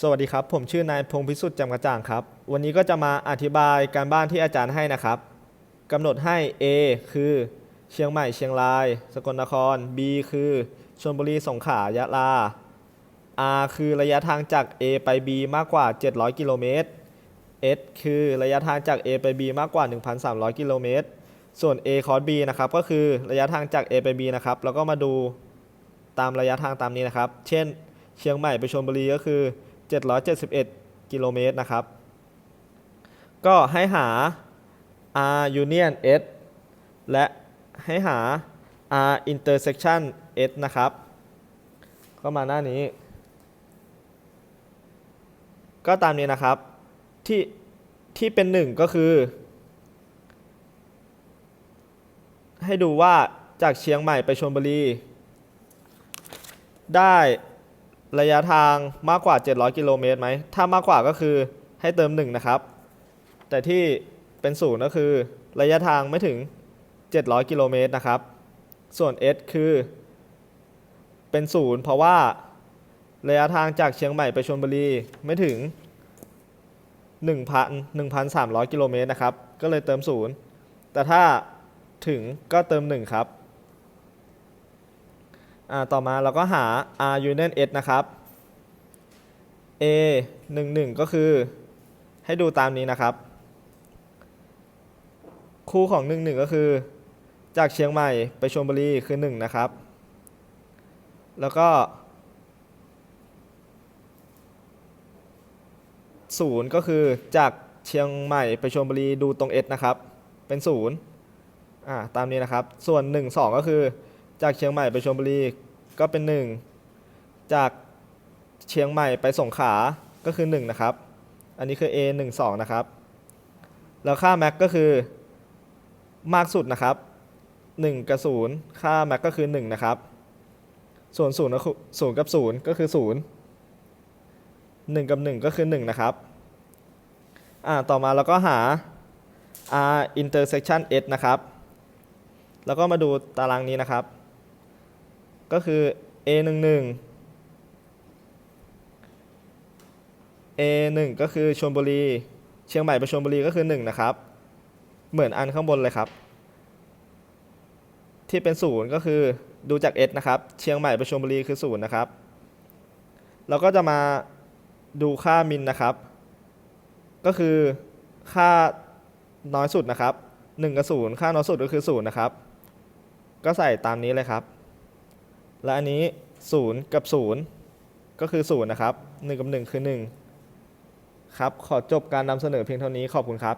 สวัสดีครับ ผมชื่อนายพงพิสุทธิ์จำกระจ่างครับ วันนี้ก็จะมาอธิบายการบ้านที่อาจารย์ให้นะครับกำหนดให้ A คือ เชียงใหม่เชียงราย สกลนคร B คือชลบุรีสงขลายะลา R คือระยะทางจาก A ไป B มากกว่า 700 กิโลเมตร S คือระยะทางจาก A ไป B มากกว่า 1,300 กิโลเมตร ส่วน A cos B นะครับ ก็คือระยะทางจาก A ไป B นะครับ แล้วก็มาดูตามระยะทางตามนี้นะครับ เช่น เชียงใหม่ไปชลบุรีก็คือ 771 กิโลเมตรนะครับ ก็ให้หา R union S และให้หา R intersection S นะครับ ก็มาหน้านี้ ก็ตามนี้นะครับ ที่ที่เป็นหนึ่งก็คือ ให้ดูว่าจากเชียงใหม่ไปชลบุรี ได้ ระยะทางมากกว่า 700 กิโลเมตรไหม ถ้ามากกว่าก็คือให้เติม 1 นะครับ แต่ที่เป็นศูนย์ก็คือ ระยะทางไม่ถึง 700 กิโลเมตรนะครับ ส่วน S คือ เป็นศูนย์เพราะว่าระยะทางจากเชียงใหม่ไปชลบุรีไม่ถึง 1,000 1,300 กิโลเมตรนะครับ ก็เลยเติมศูนย์แต่ถ้าถึงก็เติม 1 ครับ ต่อมาเราก็หา r union s นะครับ a 1 1 ก็คือ ให้ดูตามนี้นะครับ คู่ของ 1 1 ก็คือ จากเชียงใหม่ไปชลบุรีคือ 1 นะครับ แล้วก็ 0 ก็คือจากเชียงใหม่ไปชลบุรีดูตรง s นะครับ เป็น 0อ่าตามนี้นะครับ ส่วน 1 2 ก็คือ จากเชียงใหม่ไปชลบุรีก็เป็น 1 จากเชียงใหม่ไปสงขลาก็คือ 1 นะครับ อันนี้คือ A 1 2 นะครับ แล้วค่า max ก็คือมากสุดนะครับ 1 กับ 0 ค่า max ก็คือ 1 นะครับ ส่วน0ก็คือ0กับ 0 ก็คือ 0 1 กับ 1 ก็คือ 1 นะครับอ่าต่อมาเราก็หา r intersection s นะครับ แล้วก็มาดูตารางนี้นะครับ ก็คือ a 1 1 a 1ก็คือชลบุรี เชียงใหม่ไปชลบุรีก็คือ 1 นะครับ เหมือนอันข้างบนเลยครับ ที่เป็น 0 ก็คือดูจาก s นะครับ เชียงใหม่ไปชลบุรีคือ 0 นะครับ เราก็จะมาดูค่ามินนะครับ ก็คือค่าน้อยสุดนะครับ 1 กับ 0 ค่าน้อยสุดก็คือ 0 นะครับ ก็ใส่ตามนี้เลยครับ และอันนี้ 0 กับ 0 ก็คือ 0 นะครับ 1 กับ 1 คือ 1 ครับ ขอจบการนำเสนอเพียงเท่านี้ขอบคุณครับ